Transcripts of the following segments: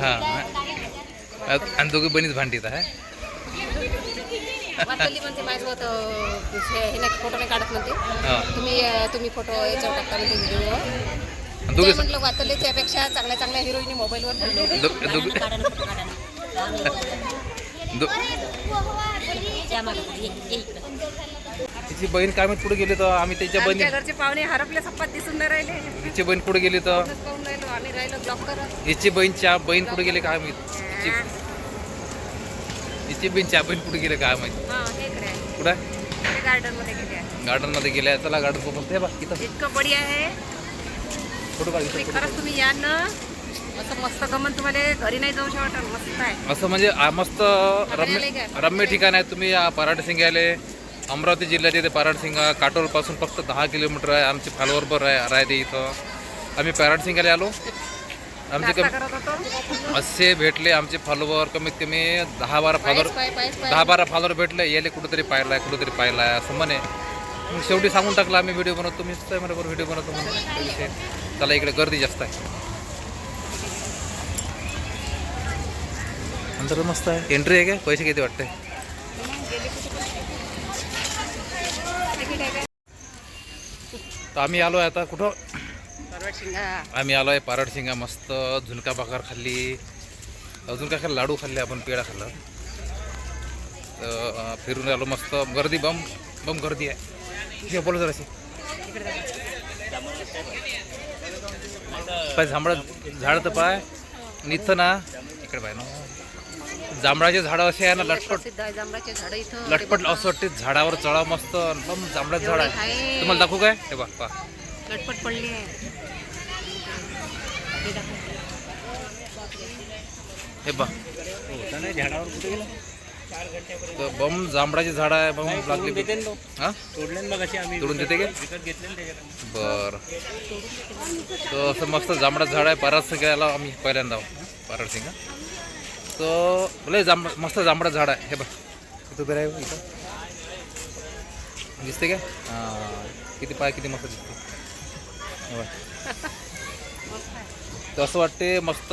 हा आणि दोघी बहिणीच भांडीत आहे म्हणते माझ्यासोबत हे नाही फोटो नाही काढत म्हणते. तुम्ही तुम्ही फोटो याच्यावर टाकता म्हणते व्हिडिओ आणि दोघी म्हटलं वाचले त्यापेक्षा चांगल्या चांगल्या हिरोईनी मोबाईलवर फोटो तिची बहीण काय माहीत पुढे गेली तर आम्ही त्याच्या बहिणी आमच्या घरचे पाहुणे हरपले सप्पात दिसून नाही राहिले. तिची बहीण पुढे गेली तर कोणच पाहून राहिलो आम्ही राहिलो ब्लॉक करत हिची बहीणच्या बहीण कुठे गेली काय माहीत? हिची हिची बहीणच्या बहीण कुठे गेले काय माहीत? हा हे इकडे आहे. कुठं गार्डनमध्ये गेले आहे. गार्डनमध्ये गेल्या चला गार्डन सोबत. हे बघ इथं. इतकं बढिया आहे. फोटो काढ तुम्ही खरंच तुम्ही या ना. असं मस्त गमन तुम्हाला घरी नाही जाऊ शकत मस्त आहे. असं म्हणजे आ, मस्त रम्य रम्य ठिकाण आहे. तुम्ही या पराड सिंगाले अमरावती जिल्ह्यात इथे पराड सिंगा काटोलपासून फक्त दहा किलोमीटर आहे. आमचे फालोवर राह राहते इथं. आम्ही पराड सिंगाला आलो. आमचे कमी असे भेटले आमचे फॉलोवर कमीत कमी दहा बारा फॉलोवर पाय दहा बारा फॉलोवर भेटले. याले कुठेतरी पाहिलाय कुठेतरी पाहिलाय असं म्हणे. मग शेवटी सांगून टाकलं आम्ही व्हिडिओ बनवतो. तुम्हीच आहे बरोबर व्हिडिओ बनवतो म्हणून. चला इकडे गर्दी जास्त आहे. अंतर मस्त आहे. एंट्री आहे काय? पैसे किती वाटते तिकीट आहे काय? तर आम्ही आलो आहे आता कुठं? आम्ही आलो आहे पारड शिंगा मस्त झुणका भाकर खाल्ली. अजून काय खाल्लं लाडू खाल्ले आपण पेढा खाल्ला. तर फिरून आलो मस्त. गर्दी बम बम गर्दी आहे. बोला जराशी. पाय जांभळं झाड तर पाय. इथं ना इकडे पाय ना. जांभळाचे झाडं असे आहे ना लटपट. प्रसिद्ध आहे जांभळाचे झाड इथं लटपट असं वाटते झाडावर चढाव मस्त बम जांभळाचं झाड आहे. तुम्हाला दाखवू काय? हे बा पा लटपट पडली आहे. हे दाखव. हे बा तर बम जांभळाची झाड आहे बम लागली हा? तोडून देते का बर. तर असं मस्त जांभळाचं झाड आहे पारात गेला आम्ही पहिल्यांदा पाराड सिंगा तर लय जांभ मस्त जांभळाचं झाड आहे. हे बघ. इथं उभे राहील इथं. दिसते का? किती पाय किती मस्त दिसते तर असं वाटते मस्त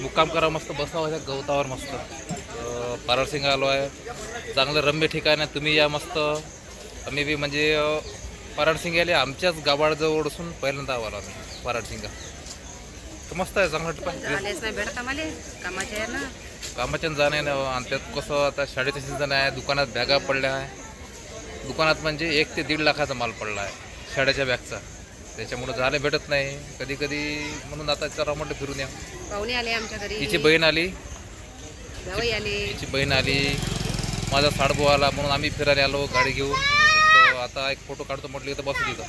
मुक्काम करा मस्त बसावं त्या गवतावर मस्त. पारसिंग सिंगा आलो आहे. चांगलं रम्य ठिकाण आहे. तुम्ही या मस्त. आम्ही बी म्हणजे अं, आले. आमच्याच गावाजवळ असून पहिल्यांदा आलो आम्ही पराड तर मस्त आहे चांगलं ठिकाण आलेच नाही भेटत आम्हाला. कामाचे आहे ना कामाच्या जाणे ना आणि त्यात कसं आता शाळेचं सीझन आहे दुकानात बॅगा पडल्या आहे. दुकानात म्हणजे एक ते दीड लाखाचा माल पडला आहे शाळेच्या बॅगचा. त्याच्यामुळं जायला भेटत नाही. कधी कधी म्हणून आता चला म्हटलं फिरून या. पाहुणे आले आमच्या घरी. तिची बहीण आली. जावई आले. तिची बहीण आली. माझा साडभाऊ आला म्हणून आम्ही फिरायला आलो गाडी घेऊन. तर आता एक फोटो काढतो म्हटलं तर बसू तिथं.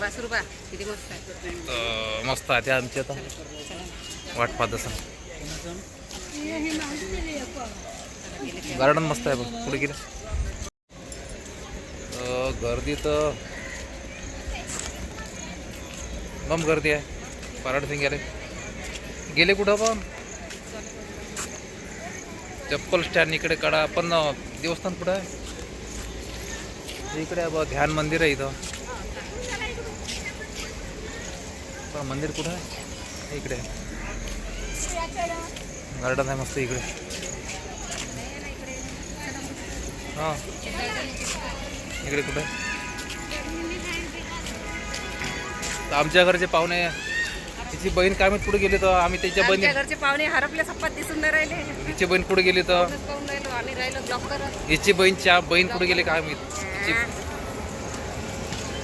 वासरू किती मस्त आहे. तर मस्त आहे त्या आमची आता. वाट पाहत असं गार्डन मस्त आहे बघ पुढे गेलं. अं, गर्दी तर बम गर्दी आहे. पराड सिंग गेले. गेले कुठं पण? चप्पल स्टँड इकडे काढा पण देवस्थान कुठं आहे? इकडे आहे बघ ध्यान मंदिर आहे इथं. पण मंदिर कुठं आहे? इकडे. गार्डन आहे मस्त इकडे. हां. इकडे कुठं? आहे? तर आमच्या घरचे पाहुणे तिची बहीण काय कुठे गेली तर आम्ही त्याच्या बहिणी घरचे पाहुणे हरपले सप्पात दिसून नाही राहिले. हिची बहीण कुठे गेली तर? आम्ही हिची बहीणच्या बहीण कुठे गेली काय माहीत?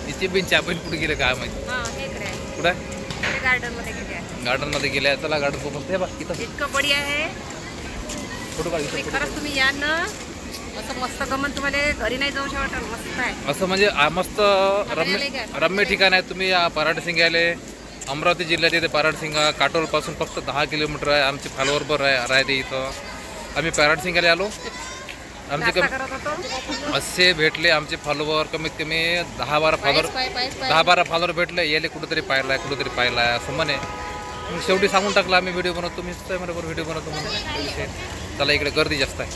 हिची बहीणच्या बहीण कुठे गेले काय माहीत? कुठं गार्डनमध्ये गेले आहे. गार्डनमध्ये गेल्या चला गार्डन सोबत हे बघ इथं. इतकं बढिया आहे. फोटो काढ इथं खरंच तुम्ही या ना. असं मस्त गमन तुम्हाला घरी नाही जाऊ शकत मस्त आहे. असं म्हणजे आ, मस्त रम्य रम्य ठिकाण आहे. तुम्ही या पराड सिंगाले अमरावती जिल्ह्यात इथे पराड सिंगा काटोलपासून फक्त दहा किलोमीटर आहे. आमचे फालोवर राह राहते इथं. आम्ही पराड सिंगाला आलो. आमचे कमी असे भेटले आमचे फॉलोवर कमीत कमी दहा बारा फॉलोवर दहा बारा फॉलोवर भेटले. याले कुठेतरी पाहिलाय कुठेतरी पाहिलाय असं म्हणे. मग शेवटी सांगून टाकलं आम्ही व्हिडिओ बनवतो आहे बरोबर व्हिडिओ बनवतो म्हणून. चला इकडे गर्दी जास्त आहे.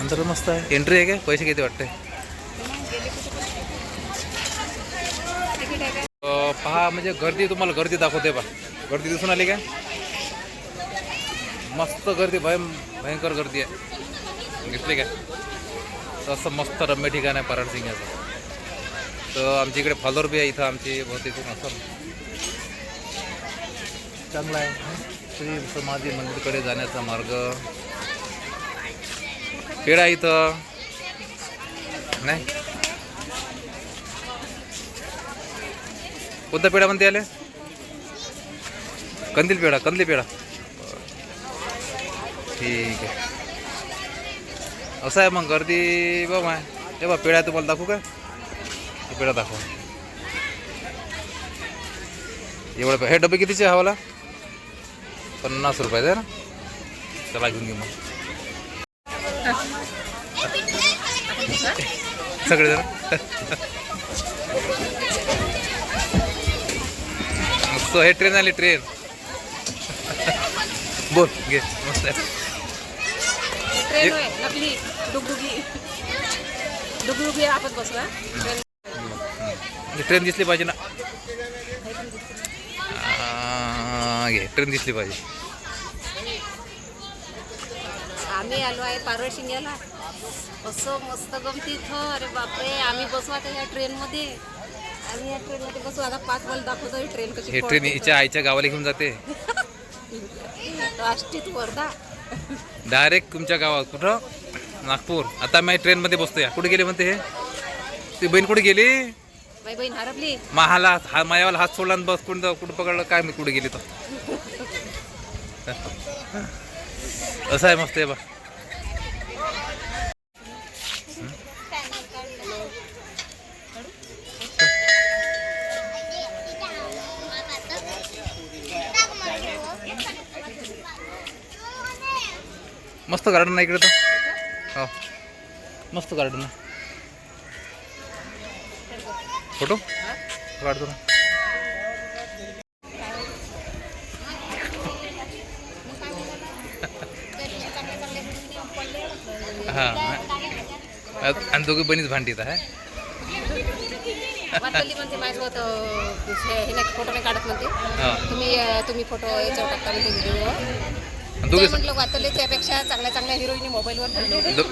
अंतर मस्त आहे. एंट्री आहे काय पैसे किती वाटते पहा म्हणजे गर्दी तुम्हाला गर्दी दाखवते पा गर्दी दिसून आली काय मस्त गर्दी भय भयंकर गर्दी आहे. घेतली काय? तर असं मस्त रम्य ठिकाण आहे पराड सिंगाचं तर आमच्या इकडे फॉलोअर बी आहे इथं आमची बहुतेक असं चांगला आहे. श्री समाधी मंदिरकडे जाण्याचा मार्ग. पेढा इथं. नाही? कोणता पेढा म्हणते आले? कंदील पेढा कंदली पेढा. ठीक आहे. असं आहे मग गर्दी बघ. माय हे बा पेढा तुम्हाला दाखवू का? पेढा दाखव. एवढं हे डबे कितीचे हवाला? पन्नास रुपयाचे आहे ना? चला घेऊन घेऊ मग. सगळेजण? मस्त हे ट्रेन आली ट्रेन बोल घे. मस्त आहे. ट्रेन होय नकली डुगडुगी. डुगडुगी आपण बसू हा. ट्रेन ट्रेन दिसली पाहिजे ना. आ, घे ट्रेन दिसली पाहिजे. आम्ही आलो आहे पारवळ शिंग्याला. असं मस्त गमती इथं. अरे बापरे आम्ही बसू आता या ट्रेनमध्ये. आम्ही या ट्रेनमध्ये बसू. आता पाच मला दाखवतो ही ट्रेन कशी हे ट्रेन हिच्या आईच्या गावाला घेऊन जाते. राष्ट्रीय वर्धा. डायरेक्ट तुमच्या गावात कुठं? नागपूर. आता मी ट्रेनमध्ये बसतोय. कुठे गेले म्हणते हे? ती बहीण कुठे गेली? बाई बहीण हरपली. हा मायावाला हात सोडला आणि बस कुठं कुठं पकडलं? काय मी कुठे गेली तर? असं आहे मस्त आहे बा. मस्त गार्डन आहे इकडे तर. हो. मस्त गार्डन आहे. फोटो? काढतो ना. हां आणि दोघे बनीच भांडीत आहे. वाचली म्हणते माझ्यासोबत अं, हे नाही फोटो नाही काढत म्हणते. तुम्ही तुम्ही फोटो याच्यावर टाकता म्हणते व्हिडिओ दोघे म्हटलं वाचले त्यापेक्षा चांगल्या चांगल्या हिरोईनी मोबाईलवर दो-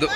दो-